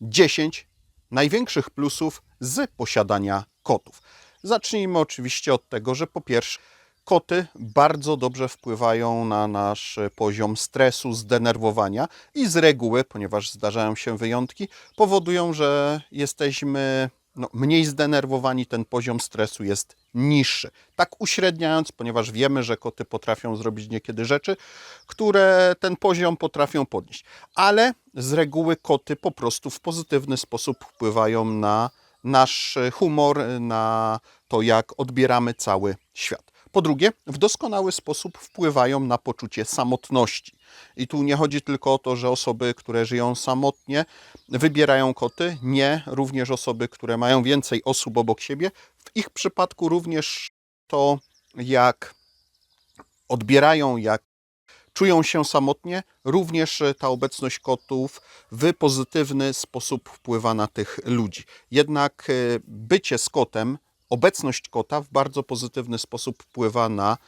10 największych plusów z posiadania kotów. Zacznijmy oczywiście od tego, że po pierwsze, koty bardzo dobrze wpływają na nasz poziom stresu, zdenerwowania i z reguły, ponieważ zdarzają się wyjątki, powodują, że jesteśmy no, mniej zdenerwowani, ten poziom stresu jest niższy. Tak uśredniając, ponieważ wiemy, że koty potrafią zrobić niekiedy rzeczy, które ten poziom potrafią podnieść. Ale z reguły koty po prostu w pozytywny sposób wpływają na nasz humor, na to, jak odbieramy cały świat. Po drugie, w doskonały sposób wpływają na poczucie samotności. I tu nie chodzi tylko o to, że osoby, które żyją samotnie, wybierają koty. Nie, również osoby, które mają więcej osób obok siebie. W ich przypadku również to, jak odbierają, jak czują się samotnie, również ta obecność kotów w pozytywny sposób wpływa na tych ludzi. Jednak e, bycie z kotem, obecność kota w bardzo pozytywny sposób wpływa na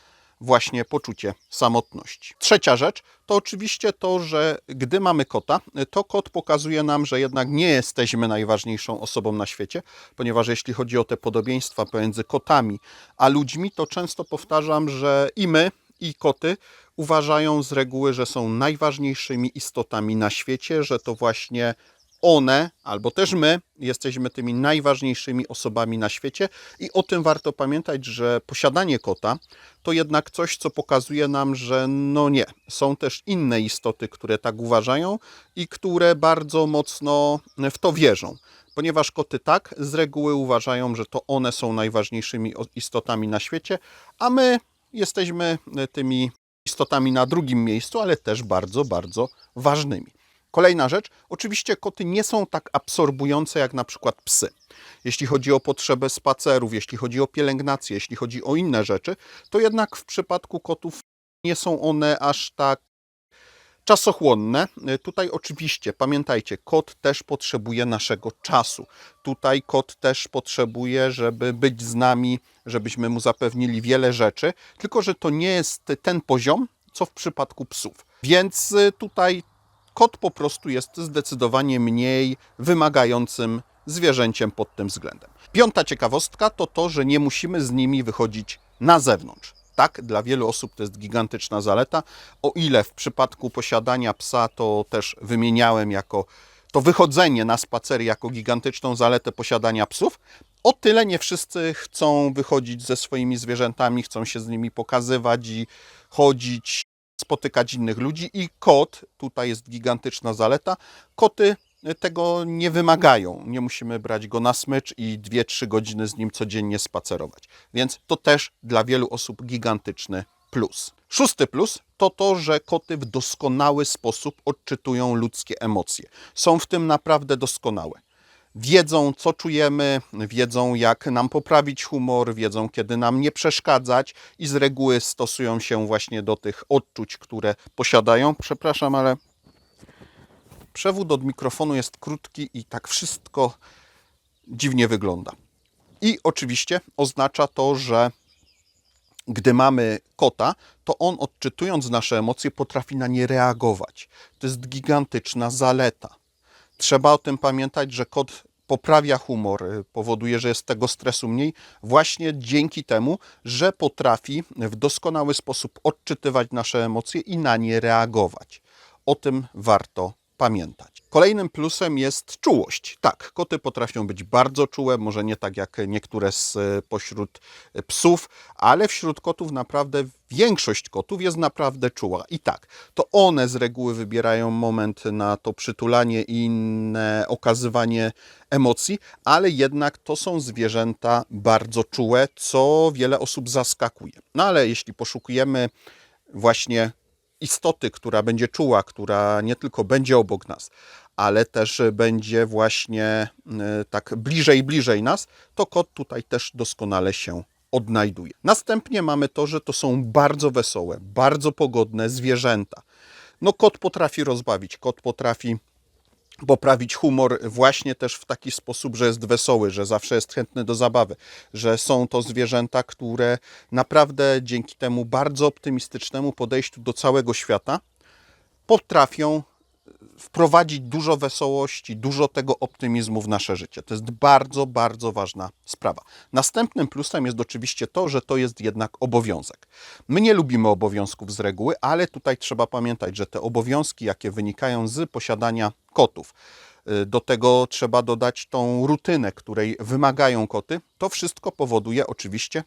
właśnie poczucie samotności. Trzecia rzecz to oczywiście to, że gdy mamy kota, to kot pokazuje nam, że jednak nie jesteśmy najważniejszą osobą na świecie, ponieważ jeśli chodzi o te podobieństwa pomiędzy kotami a ludźmi, to często powtarzam, że i my, i koty uważają z reguły, że są najważniejszymi istotami na świecie, że to właśnie one, albo też my, jesteśmy tymi najważniejszymi osobami na świecie i o tym warto pamiętać, że posiadanie kota to jednak coś, co pokazuje nam, że no nie, są też inne istoty, które tak uważają i które bardzo mocno w to wierzą. Ponieważ koty tak z reguły uważają, że to one są najważniejszymi istotami na świecie, a my jesteśmy tymi istotami na drugim miejscu, ale też bardzo, bardzo ważnymi. Kolejna rzecz, oczywiście koty nie są tak absorbujące jak na przykład psy. Jeśli chodzi o potrzebę spacerów, jeśli chodzi o pielęgnację, jeśli chodzi o inne rzeczy, to jednak w przypadku kotów nie są one aż tak czasochłonne. Tutaj oczywiście pamiętajcie, kot też potrzebuje naszego czasu. Tutaj kot też potrzebuje, żeby być z nami, żebyśmy mu zapewnili wiele rzeczy, tylko że to nie jest ten poziom, co w przypadku psów. Więc y, tutaj kot po prostu jest zdecydowanie mniej wymagającym zwierzęciem pod tym względem. Piąta ciekawostka to to, że nie musimy z nimi wychodzić na zewnątrz. Tak, dla wielu osób to jest gigantyczna zaleta. O ile w przypadku posiadania psa to też wymieniałem jako to wychodzenie na spacery jako gigantyczną zaletę posiadania psów, o tyle nie wszyscy chcą wychodzić ze swoimi zwierzętami, chcą się z nimi pokazywać i chodzić, spotykać innych ludzi i kot, tutaj jest gigantyczna zaleta, koty tego nie wymagają. Nie musimy brać go na smycz i 2-3 godziny z nim codziennie spacerować. Więc to też dla wielu osób gigantyczny plus. Szósty plus to to, że koty w doskonały sposób odczytują ludzkie emocje. Są w tym naprawdę doskonałe. Wiedzą, co czujemy, wiedzą, jak nam poprawić humor, wiedzą, kiedy nam nie przeszkadzać i z reguły stosują się właśnie do tych odczuć, które posiadają. Przepraszam, ale przewód od mikrofonu jest krótki i tak wszystko dziwnie wygląda. I oczywiście oznacza to, że gdy mamy kota, to on odczytując nasze emocje potrafi na nie reagować. To jest gigantyczna zaleta. Trzeba o tym pamiętać, że kot poprawia humor, y, powoduje, że jest tego stresu mniej, właśnie dzięki temu, że potrafi w doskonały sposób odczytywać nasze emocje i na nie reagować. O tym warto pamiętać. Kolejnym plusem jest czułość. Tak, koty potrafią być bardzo czułe, może nie tak jak niektóre z e, pośród e, psów, ale wśród kotów naprawdę większość kotów jest naprawdę czuła. I tak, to one z reguły wybierają moment na to przytulanie i inne okazywanie emocji, ale jednak to są zwierzęta bardzo czułe, co wiele osób zaskakuje. No ale jeśli poszukujemy właśnie istoty, która będzie czuła, która nie tylko będzie obok nas, ale też będzie właśnie e, tak bliżej, bliżej nas, to kot tutaj też doskonale się odnajduje. Następnie mamy to, że to są bardzo wesołe, bardzo pogodne zwierzęta. No kot potrafi rozbawić, kot potrafi poprawić humor właśnie też w taki sposób, że jest wesoły, że zawsze jest chętny do zabawy, że są to zwierzęta, które naprawdę dzięki temu bardzo optymistycznemu podejściu do całego świata potrafią wprowadzić dużo wesołości, dużo tego optymizmu w nasze życie. To jest bardzo, bardzo ważna sprawa. Następnym plusem jest oczywiście to, że to jest jednak obowiązek. My nie lubimy obowiązków z reguły, ale tutaj trzeba pamiętać, że te obowiązki, jakie wynikają z posiadania kotów, y, do tego trzeba dodać tą rutynę, której wymagają koty, to wszystko powoduje oczywiście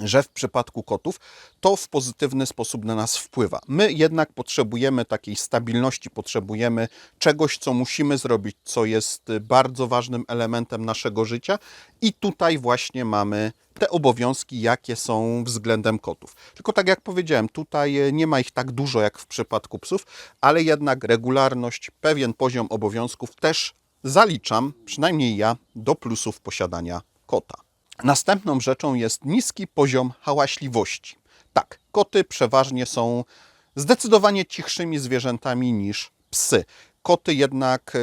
że w przypadku kotów to w pozytywny sposób na nas wpływa. My jednak potrzebujemy takiej stabilności, potrzebujemy czegoś, co musimy zrobić, co jest bardzo ważnym elementem naszego życia, i tutaj właśnie mamy te obowiązki, jakie są względem kotów. Tylko tak jak powiedziałem, tutaj e, nie ma ich tak dużo jak w przypadku psów, ale jednak regularność, pewien poziom obowiązków też zaliczam, przynajmniej ja, do plusów posiadania kota. Następną rzeczą jest niski poziom hałaśliwości. Tak, koty przeważnie są zdecydowanie cichszymi zwierzętami niż psy. Koty jednak e,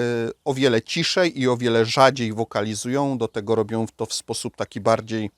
o wiele ciszej i o wiele rzadziej wokalizują, do tego robią to w sposób taki bardziej,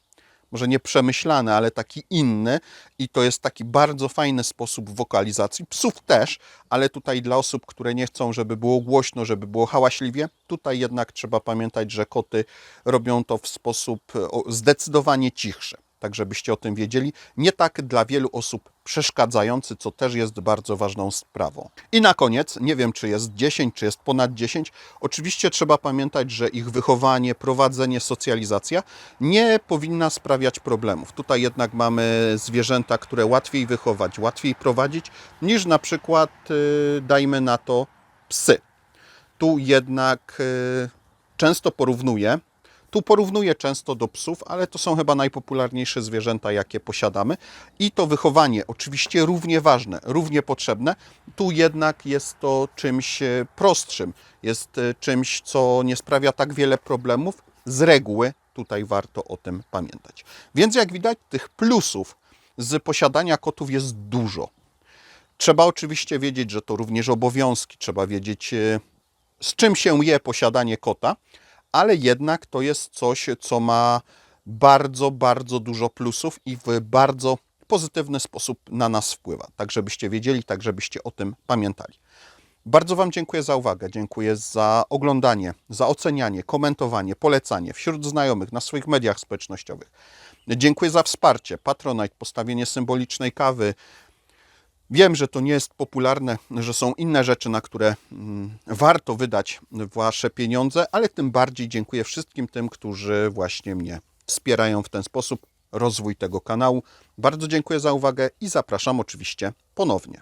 może nie przemyślany, ale taki inny i to jest taki bardzo fajny sposób wokalizacji. Psów też, ale tutaj dla osób, które nie chcą, żeby było głośno, żeby było hałaśliwie, tutaj jednak trzeba pamiętać, że koty robią to w sposób zdecydowanie cichszy. Tak, żebyście o tym wiedzieli. Nie tak dla wielu osób przeszkadzający, co też jest bardzo ważną sprawą. I na koniec, nie wiem czy jest 10, czy jest ponad 10, oczywiście trzeba pamiętać, że ich wychowanie, prowadzenie, socjalizacja nie powinna sprawiać problemów. Tutaj jednak mamy zwierzęta, które łatwiej wychować, łatwiej prowadzić, niż na przykład, y, dajmy na to, psy. Tu jednak y, często porównuję tu porównuję często do psów, ale to są chyba najpopularniejsze zwierzęta, jakie posiadamy. I to wychowanie, oczywiście równie ważne, równie potrzebne. Tu jednak jest to czymś e, prostszym, jest e, czymś, co nie sprawia tak wiele problemów. Z reguły tutaj warto o tym pamiętać. Więc jak widać, tych plusów z posiadania kotów jest dużo. Trzeba oczywiście wiedzieć, że to również obowiązki, trzeba wiedzieć, e, z czym się je posiadanie kota ale jednak to jest coś, co ma bardzo, bardzo dużo plusów i w bardzo pozytywny sposób na nas wpływa. Tak, żebyście wiedzieli, tak, żebyście o tym pamiętali. Bardzo Wam dziękuję za uwagę, dziękuję za oglądanie, za ocenianie, komentowanie, polecanie wśród znajomych na swoich mediach społecznościowych. Dziękuję za wsparcie, Patronite, postawienie symbolicznej kawy, Wiem, że to nie jest popularne, że są inne rzeczy, na które mm, warto wydać Wasze pieniądze, ale tym bardziej dziękuję wszystkim tym, którzy właśnie mnie wspierają w ten sposób rozwój tego kanału. Bardzo dziękuję za uwagę i zapraszam oczywiście ponownie.